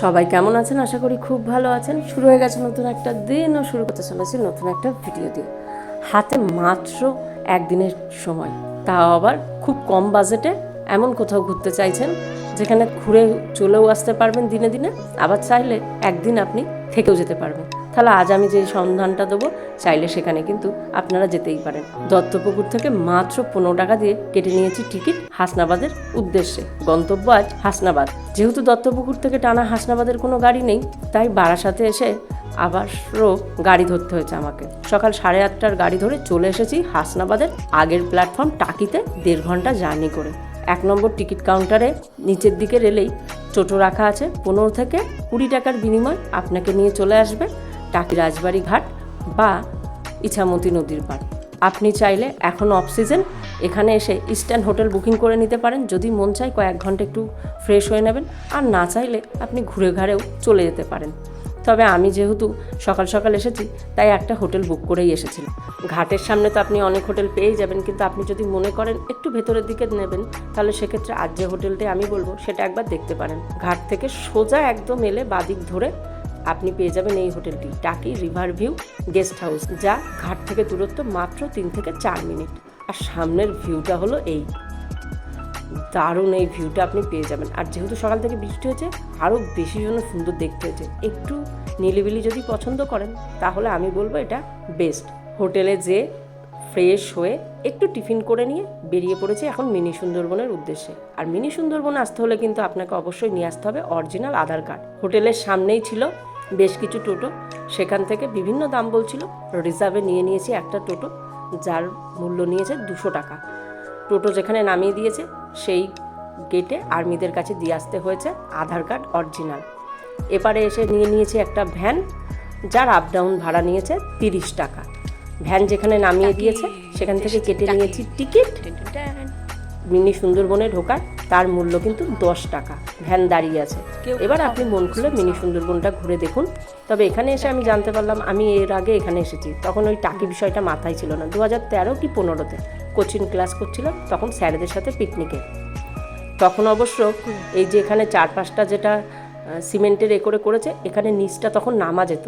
সবাই কেমন আছেন? আশা করি খুব ভালো আছেন। শুরু হয়ে গেছে নতুন একটা দিন ও শুরু করতে চলেছি নতুন একটা ভিডিও দিয়ে। হাতে মাত্র একদিনের সময়। তাও আবার খুব কম বাজেটে এমন কোথাও ঘুরতে চাইছেন যেখানে ঘুরে চলেও আসতে পারবেন দিনে দিনে। আবার চাইলে একদিন আপনি থেকেও যেতে পারবেন। তাহলে আজ আমি যে সন্ধানটা দেবো, চাইলে সেখানে কিন্তু আপনারা যেতেই পারেন। দত্তপুকুর থেকে মাত্র পনেরো টাকা দিয়ে কেটে নিয়েছি টিকিট হাসনাবাদের উদ্দেশ্যে। গন্তব্য আজ হাসনাবাদ। যেহেতু দত্তপুকুর থেকে টানা হাসনাবাদের কোনো গাড়ি নেই, তাই বারাসাতে এসে আবারও গাড়ি ধরতে হয়েছে আমাকে। সকাল সাড়ে আটটার গাড়ি ধরে চলে এসেছি হাসনাবাদের আগের প্ল্যাটফর্ম টাকিতে দেড় ঘণ্টা জার্নি করে। এক নম্বর টিকিট কাউন্টারে নিচের দিকে রেলেই টোটো রাখা আছে। পনেরো থেকে কুড়ি টাকার বিনিময় আপনাকে নিয়ে চলে আসবে। টাকি রাজবাড়ি ঘাট বা ইছামতি নদীর পাড়। আপনি চাইলে এখন অফ সিজন এখানে এসে ইস্টার্ন হোটেল বুকিং করে নিতে পারেন। যদি মন চায় কয়েক ঘণ্টা একটু ফ্রেশ হয়ে নেবেন, আর না চাইলে আপনি ঘুরে ঘাড়েও চলে যেতে পারেন। তবে আমি যেহেতু সকাল সকাল এসেছি, তাই একটা হোটেল বুক করেই এসেছিলাম। ঘাটের সামনে তো আপনি অনেক হোটেল পেয়েই যাবেন, কিন্তু আপনি যদি মনে করেন একটু ভেতরের দিকে নেবেন, তাহলে সেক্ষেত্রে আজ যে হোটেলটি আমি বলব, সেটা একবার দেখতে পারেন। ঘাট থেকে সোজা একদম এলে বাদিক ধরে আপনি পেয়ে যাবেন এই হোটেলটি। Taki river view guest house, যা ঘাট থেকে দূরত্ব মাত্র তিন থেকে চার মিনিট। আর সামনের ভিউটা হলো এই। দারুণ এই ভিউটা আপনি পেয়ে যাবেন। আর যেহেতু সকাল থেকে বৃষ্টি হয়েছে আরও বেশি জন্য সুন্দর দেখতে হয়েছে। একটু নিলিবিলি যদি পছন্দ করেন, তাহলে আমি বলব এটা বেস্ট। হোটেলে যে ফ্রেশ হয়ে একটু টিফিন করে নিয়ে বেরিয়ে পড়েছি এখন মিনি সুন্দরবনের উদ্দেশ্যে। আর মিনি সুন্দরবন আসতে হলে কিন্তু আপনাকে অবশ্যই নিয়ে আসতে হবে অরিজিনাল আধার কার্ড। হোটেলের সামনেই ছিল বেশ কিছু টোটো। সেখান থেকে বিভিন্ন দাম বলছিল। রিজার্ভে নিয়ে নিয়েছি একটা টোটো যার মূল্য নিয়েছে দুশো টাকা। টোটো যেখানে নামিয়ে দিয়েছে সেই গেটে আর্মিদের কাছে দিয়ে আসতে হয়েছে আধার কার্ড অরিজিনাল। এপারে এসে নিয়ে নিয়েছি একটা ভ্যান যার আপ ডাউন ভাড়া নিয়েছে তিরিশ টাকা। ভ্যান যেখানে নামিয়ে দিয়েছে সেখান থেকে কেটে নিয়েছি টিকিট। মিনি সুন্দরবনে ঢোকার। তার মূল্য কিন্তু দশ টাকা। ভ্যান দাঁড়িয়ে আছে। এবার আপনি মন খুলে মিনি সুন্দরবনটা ঘুরে দেখুন। তবে এখানে এসে আমি জানতে পারলাম আমি এর আগে এখানে এসেছি। তখন ওই টাকি বিষয়টা মাথায় ছিল না। দু হাজার তেরো কি পনেরোতে কোচিং ক্লাস করছিলাম তখন স্যারেদের সাথে পিকনিকে। তখন অবশ্য এই যে এখানে চার পাঁচটা যেটা সিমেন্টের এ করে করেছে এখানে নিচটা তখন নামা যেত।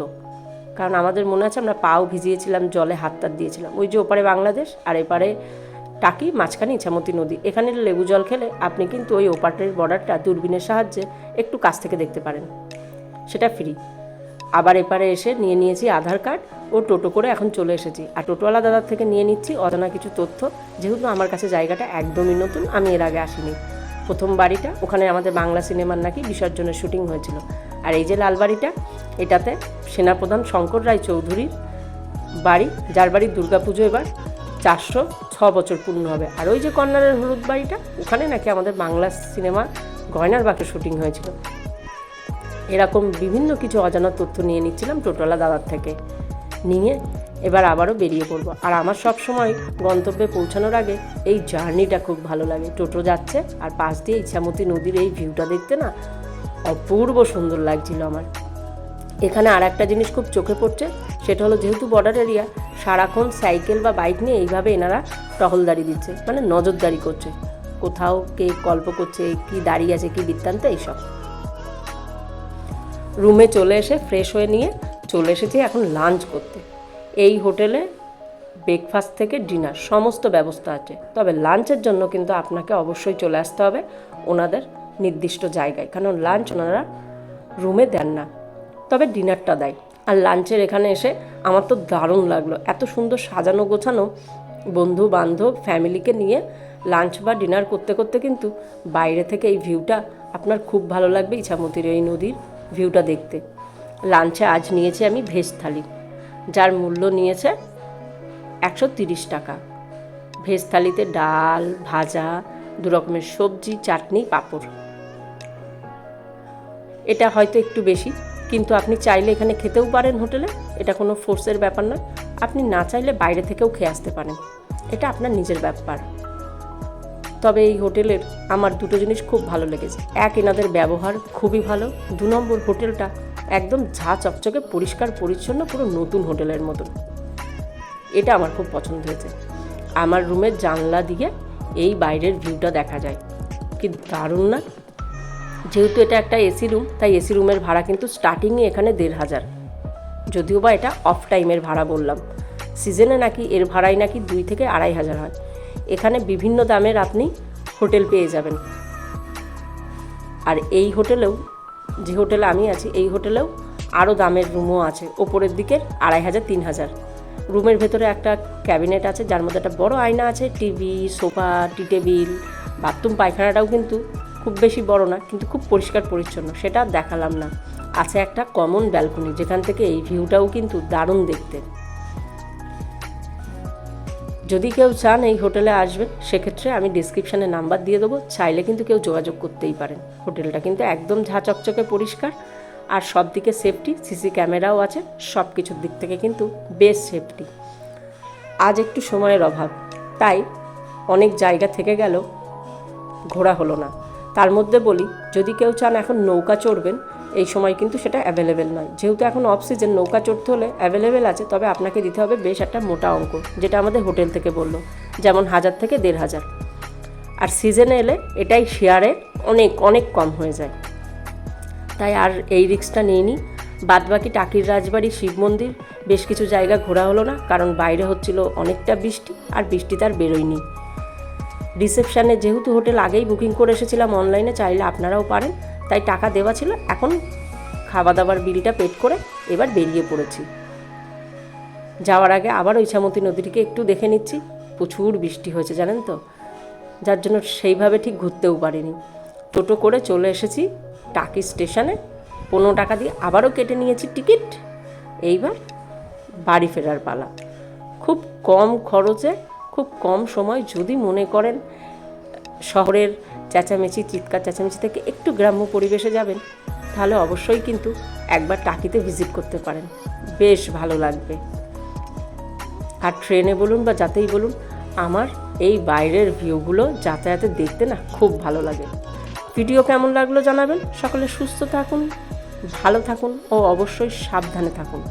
কারণ আমাদের মনে আছে আমরা পাও ভিজিয়েছিলাম জলে হাত তাত দিয়েছিলাম। ওই যে ওপারে বাংলাদেশ আর এপারে টাকি মাঝখানে ইছামতি নদী। এখানে লেবু জল খেলে আপনি কিন্তু ওই ওপারের বর্ডারটা দূরবীনের সাহায্যে একটু কাছ থেকে দেখতে পারেন। সেটা ফ্রি আবার এপারে এসে নিয়ে নিয়েছি আধার কার্ড ও টোটো করে এখন চলে এসেছি। আর টোটোওয়ালা দাদার থেকে নিয়ে নিচ্ছি অজানা কিছু তথ্য। যেহেতু আমার কাছে জায়গাটা একদমই নতুন, আমি এর আগে আসিনি। প্রথম বাড়িটা, ওখানে আমাদের বাংলা সিনেমার নাকি বিসর্জনের শুটিং হয়েছিল। আর এই যে লাল বাড়িটা, এটাতে সেনাপ্রধান শঙ্কর রায় চৌধুরীর বাড়ি, যার বাড়ির দুর্গাপুজো এবার চারশো ছ বছর পূর্ণ হবে। আর ওই যে কর্নারের হলুদ বাড়িটা, ওখানে নাকি আমাদের বাংলা সিনেমা গয়নার বাকে শুটিং হয়েছিল। এরকম বিভিন্ন কিছু অজানা তথ্য নিয়ে নিচ্ছিলাম টোটোলা দাদার থেকে। নিয়ে এবার আবারও বেরিয়ে পড়ব। আর আমার সব সময় গন্তব্যে পৌঁছানোর আগে এই জার্নিটা খুব ভালো লাগে। টোটো যাচ্ছে আর পাশ দিয়ে ইচ্ছামতি নদীর এই ভিউটা দেখতে না অপূর্ব সুন্দর লাগছিল আমার। এখানে আর একটা জিনিস খুব চোখে পড়ছে, সেটা হলো যেহেতু বর্ডার এরিয়া সারাক্ষণ সাইকেল বা বাইক নিয়ে এইভাবে এনারা টহলদারি দিচ্ছে মানে নজরদারি করছে। কোথাও কে গল্প করছে, কি দাঁড়িয়ে আছে, কি বৃত্তান্ত, এইসব। রুমে চলে এসে ফ্রেশ হয়ে নিয়ে চলে এসেছি এখন লাঞ্চ করতে। এই হোটেলে ব্রেকফাস্ট থেকে ডিনার সমস্ত ব্যবস্থা আছে। তবে লাঞ্চের জন্য কিন্তু আপনাকে অবশ্যই চলে আসতে হবে, ওনাদের নির্দিষ্ট জায়গায়। কারণ লাঞ্চ ওনারা রুমে দেন না। তবে ডিনারটা দেয়। আর লাঞ্চের এখানে এসে আমার তো দারুণ লাগল। এত সুন্দর সাজানো গোছানো বন্ধু বান্ধব ফ্যামিলিকে নিয়ে লাঞ্চ বা ডিনার করতে করতে কিন্তু বাইরে থেকে এই ভিউটা আপনার খুব ভালো লাগবে ইছামতির এই নদীর ভিউটা দেখতে। লাঞ্চে আজ নিয়েছি আমি ভেজ থালি, যার মূল্য নিয়েছে একশো তিরিশ টাকা। ভেজ থালিতে ডাল, ভাজা, দু রকমের সবজি, চাটনি, পাঁপড়। এটা হয়তো একটু বেশি কিন্তু আপনি চাইলে এখানে খেতেও পারেন হোটেলে, এটা কোনো ফোর্সের ব্যাপার নয় আপনি না চাইলে বাইরে থেকেও খেয়ে আসতে পারেন। এটা আপনার নিজের ব্যাপার। তবে এই হোটেলের আমার দুটো জিনিস খুব ভালো লেগেছে। এক, এনাদের ব্যবহার খুবই ভালো। দু নম্বর হোটেলটা একদম ঝা চকচকে পরিষ্কার, পরিচ্ছন্ন, পুরো নতুন হোটেলের মতন। এটা আমার খুব পছন্দ হয়েছে। আমার রুমের জানলা দিয়ে এই বাইরের ভিউটা দেখা যায়। কি দারুণ না? যেহেতু এটা একটা এসি রুম, তাই এসি রুমের ভাড়া কিন্তু স্টার্টিংয়ে এখানে দেড় হাজার। যদিও বা এটা অফ টাইমের ভাড়া বললাম। সিজনে নাকি এর ভাড়াই নাকি দুই থেকে আড়াই হাজার হয়। এখানে বিভিন্ন দামের আপনি হোটেল পেয়ে যাবেন। আর এই হোটেলেও, যে হোটেলে আমি আছি, এই হোটেলেও আরও দামের রুমও আছে। ওপরের দিকের আড়াই হাজার, তিন হাজার। রুমের ভেতরে একটা ক্যাবিনেট আছে, যার মধ্যে একটা বড় আয়না আছে, TV, sofa, T table, bathroom, পায়খানাটাও কিন্তু খুব বেশি বড় না, কিন্তু খুব পরিষ্কার পরিচ্ছন্ন, সেটা দেখালাম না। আছে একটা কমন ব্যালকনি যেখান থেকে এই ভিউটাও কিন্তু দারুণ দেখতে। যদি কেউ চান এই হোটেলে আসবেন, সেক্ষেত্রে আমি ডিসক্রিপশানে নাম্বার দিয়ে দেবো, চাইলে কিন্তু কেউ যোগাযোগ করতেই পারেন। হোটেলটা কিন্তু একদম ঝা চকচকে পরিষ্কার, আর সব দিকে সেফটি সিসি ক্যামেরাও আছে সব কিছুর দিক থেকে কিন্তু বেশ সেফটি আজ একটু সময়ের অভাব, তাই অনেক জায়গা থেকে গেল, ঘোরা হলো না। তার মধ্যে বলি, যদি কেউ চান এখন নৌকা চড়বেন, এই সময় কিন্তু সেটা অ্যাভেলেবেল নয়। যেহেতু এখন অফ সিজন নৌকা চড়তে হলে অ্যাভেলেবেল আছে, তবে আপনাকে দিতে হবে বেশ একটা মোটা অঙ্ক, যেটা আমাদের হোটেল থেকে বলল, যেমন হাজার থেকে দেড় হাজার। আর সিজনে এলে এটাই শেয়ারে অনেক অনেক কম হয়ে যায়। তাই আর এই রিক্সটা নিইনি বাদবাকি টাকির রাজবাড়ি, শিব মন্দির, বেশ কিছু জায়গা ঘোরা হলো না, কারণ বাইরে হচ্ছিল অনেকটা বৃষ্টি, আর বৃষ্টি তার বেরোয়নি। রিসেপশানে যেহেতু হোটেল আগেই বুকিং করে এসেছিলাম অনলাইনে, চাইলে আপনারাও পারেন। তাই টাকা দেওয়া ছিল, এখন খাওয়া দাওয়ার বিলটা পেড করে এবার বেরিয়ে পড়েছি। যাওয়ার আগে আবার ইছামতি নদীটিকে একটু দেখে নিচ্ছি। প্রচুর বৃষ্টি হয়েছে, জানেন তো? যার জন্য সেইভাবে ঠিক ঘুরতেও পারিনি। টোটো করে চলে এসেছি টাকি স্টেশনে। পনেরো টাকা দিয়ে আবারও কেটে নিয়েছি টিকিট। এইবার বাড়ি ফেরার পালা। খুব কম খরচে খুব কম সময় যদি মনে করেন শহরের চেঁচামেচি, চিৎকার চেঁচামেচি থেকে একটু গ্রাম্য পরিবেশে যাবেন, তাহলে অবশ্যই কিন্তু একবার টাকিতে ভিজিট করতে পারেন। বেশ ভালো লাগবে। আর ট্রেনে বলুন বা যাতেই বলুন, আমার এই বাইরের ভিউগুলো যাতায়াতে দেখতে না খুব ভালো লাগে। ভিডিও কেমন লাগল জানাবেন। সকলে সুস্থ থাকুন, ভালো থাকুন ও অবশ্যই সাবধানে থাকুন।